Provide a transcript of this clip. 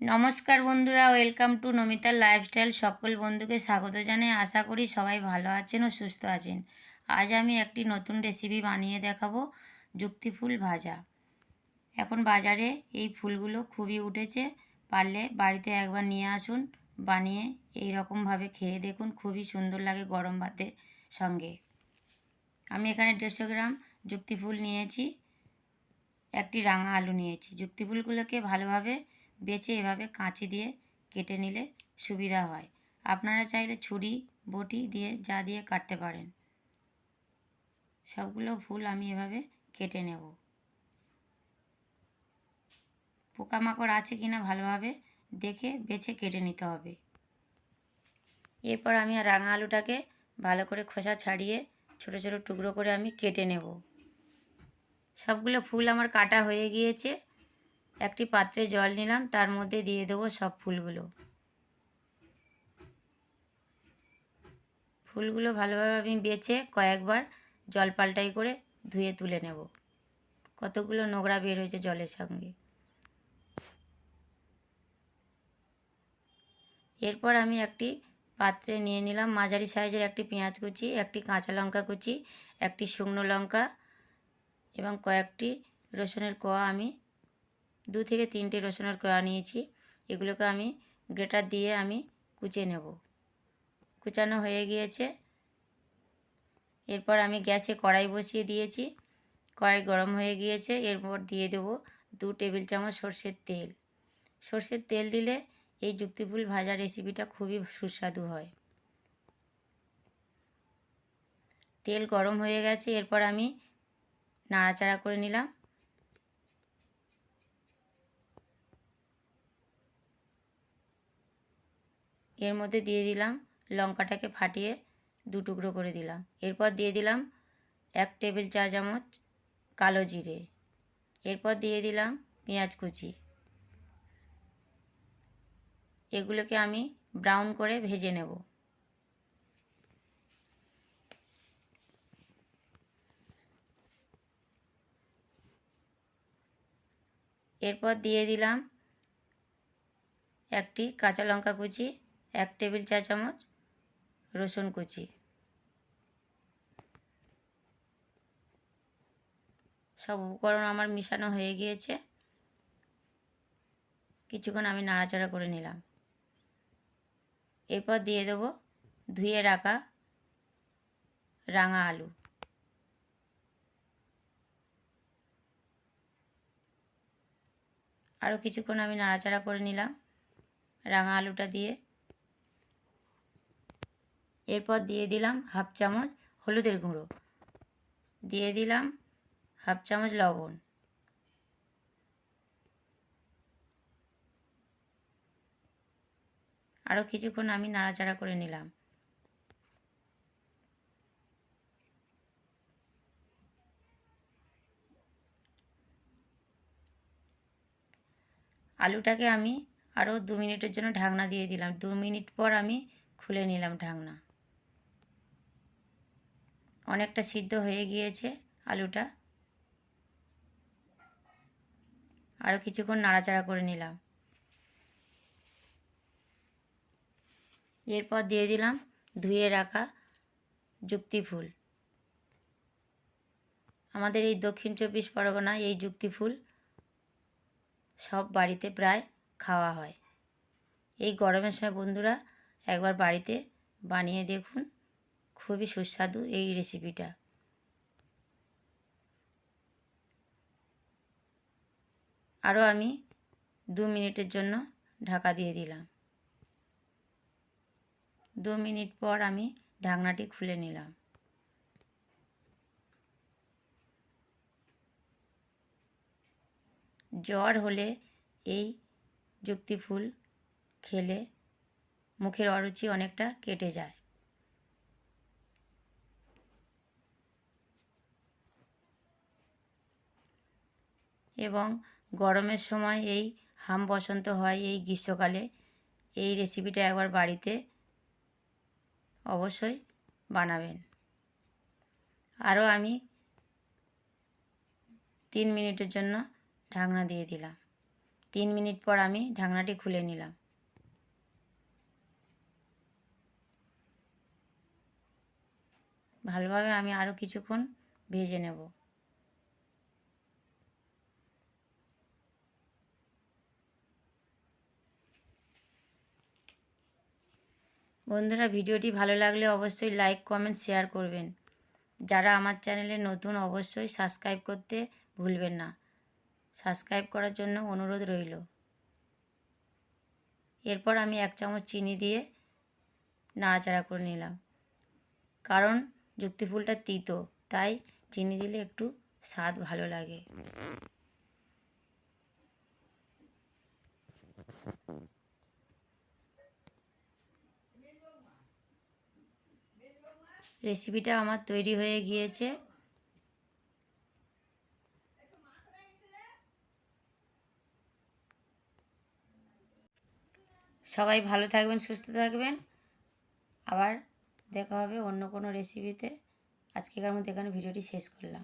নমস্কার বন্ধুরা, welcome to নমিতার lifestyle. সকল বন্ধুকে স্বাগত জানাই। আশা করি সবাই ভালো আছেন ও সুস্থ আছেন। আজ আমি একটি নতুন রেসিপি বানিয়ে দেখাবো, যুক্তি ফুল ভাজা। এখন বাজারে এই ফুলগুলো খুবই উঠেছে। পারলে বাড়িতে একবার নিয়ে আসুন, বানিয়ে এই রকমভাবে খেয়ে দেখুন। খুবই সুন্দর লাগে গরম ভাতের সঙ্গে। আমি এখানে দেড়শো গ্রাম যুক্তি ফুল নিয়েছি, একটি রাঙা আলু নিয়েছি। যুক্তি ফুলগুলোকে ভালোভাবে বেছে এভাবে কাঁচি দিয়ে কেটে নিলে সুবিধা হয়। আপনারা চাইলে ছুরি, বটি দিয়ে যা দিয়ে কাটতে পারেন। সবগুলো ফুল আমি এভাবে কেটে নেব। পোকামাকড় আছে কি না ভালোভাবে দেখে বেছে কেটে নিতে হবে। এরপর আমি রাঙা আলুটাকে ভালো করে খোসা ছাড়িয়ে ছোট ছোট টুকরো করে আমি কেটে নেব। সবগুলো ফুল আমার কাটা হয়ে গিয়েছে। একটি পাত্রে জল নিলাম, তার মধ্যে দিয়ে দেবো সব ফুলগুলো। ফুলগুলো ভালোভাবে আমি বেছে কয়েকবার জল পাল্টাই করে ধুয়ে তুলে নেব। কতগুলো নোংরা বের হয়েছে জলের সঙ্গে। এরপর আমি একটি পাত্রে নিয়ে নিলাম মাঝারি সাইজের একটি পেঁয়াজ কুচি, একটি কাঁচা লঙ্কা কুচি, একটি শুকনো লঙ্কা এবং কয়েকটি রসুনের কোয়া আমি দু থেকে তিনটে রসুনের কোয়া নিয়েছি। এগুলোকে আমি গ্রেটার দিয়ে আমি কুচিয়ে নেব। কুচানো হয়ে গিয়েছে। এরপর আমি গ্যাসে কড়াই বসিয়ে দিয়েছি। কড়াই গরম হয়ে গিয়েছে। এরপর দিয়ে দেব দু টেবিল চামচ সর্ষের তেল। সর্ষের তেল দিলে এই যুক্তিফুল ভাজা রেসিপিটা খুবই সুস্বাদু হয়। তেল গরম হয়ে গেছে। এরপর আমি নাড়াচাড়া করে নিলাম। এর মধ্যে দিয়ে দিলাম লঙ্কাটাকে ফাটিয়ে দু টুকরো করে দিলাম। এরপর দিয়ে দিলাম এক টেবিল চা চামচ কালো জিরে। এরপর দিয়ে দিলাম পেঁয়াজ কুচি। এগুলোকে আমি ব্রাউন করে ভেজে নেব। এরপর দিয়ে দিলাম একটি কাঁচা লঙ্কা কুচি এক টেবিল চা চামচ রসুন কুচি। সব উপকরণ আমার মিশানো হয়ে গিয়েছে। কিছুক্ষণ আমি নাড়াচাড়া করে নিলাম। এরপর দিয়ে দেব ধুয়ে রাখা রাঙা আলু। আরও কিছুক্ষণ আমি নাড়াচাড়া করে নিলাম রাঙা আলুটা দিয়ে। এরপর দিয়ে দিলাম হাফ চামচ হলুদের গুঁড়ো। দিয়ে দিলাম হাফ চামচ লবণ। আরও কিছুক্ষণ আমি নাড়াচাড়া করে নিলাম। আলুটাকে আমি আরও দু মিনিটের জন্য ঢাকনা দিয়ে দিলাম। দু মিনিট পর আমি খুলে নিলাম ঢাকনা। অনেকটা সিদ্ধ হয়ে গিয়েছে আলুটা। আরও কিছুক্ষণ নাড়াচাড়া করে নিলাম। এরপর দিয়ে দিলাম ধুয়ে রাখা যুক্তি ফুল। আমাদের এই দক্ষিণ চব্বিশ পরগনায় এই যুক্তি ফুল সব বাড়িতে প্রায় খাওয়া হয়। এই গরমের সময় বন্ধুরা একবার বাড়িতে বানিয়ে দেখুন। খুবই সুস্বাদু এই রেসিপিটা আরও আমি দু মিনিটের জন্য ঢাকা দিয়ে দিলাম। দু মিনিট পর আমি ঢাকনাটি খুলে নিলাম। জ্বর হলে এই যুক্তি ফুল খেলে মুখের অরুচি অনেকটা কেটে যায়। এবং গরমের সময় এই হাম বসন্ত হয় এই গ্রীষ্মকালে। এই রেসিপিটা একবার বাড়িতে অবশ্যই বানাবেন। আরও আমি তিন মিনিটের জন্য ঢাকনা দিয়ে দিলাম। তিন মিনিট পর আমি ঢাকনাটি খুলে নিলাম। ভালোভাবে আমি আরও কিছুক্ষণ ভেজে নেব। বন্ধুরা ভিডিওটি ভালো লাগলে অবশ্যই লাইক কমেন্ট শেয়ার করবেন। যারা আমার চ্যানেলে নতুন অবশ্যই সাবস্ক্রাইব করতে ভুলবেন না। সাবস্ক্রাইব করার জন্য অনুরোধ রইল। এরপর আমি এক চামচ চিনি দিয়ে নাড়াচাড়া করে নিলাম। কারণ যুক্তি ফুলটা তিতো, তাই চিনি দিলে একটু স্বাদ ভালো লাগে। রেসিপিটা আমার তৈরি হয়ে গিয়েছে। সবাই ভালো থাকবেন, সুস্থ থাকবেন। আবার দেখা হবে অন্য কোনো রেসিপিতে আজকেকার মধ্যে এখানে ভিডিওটি শেষ করলাম।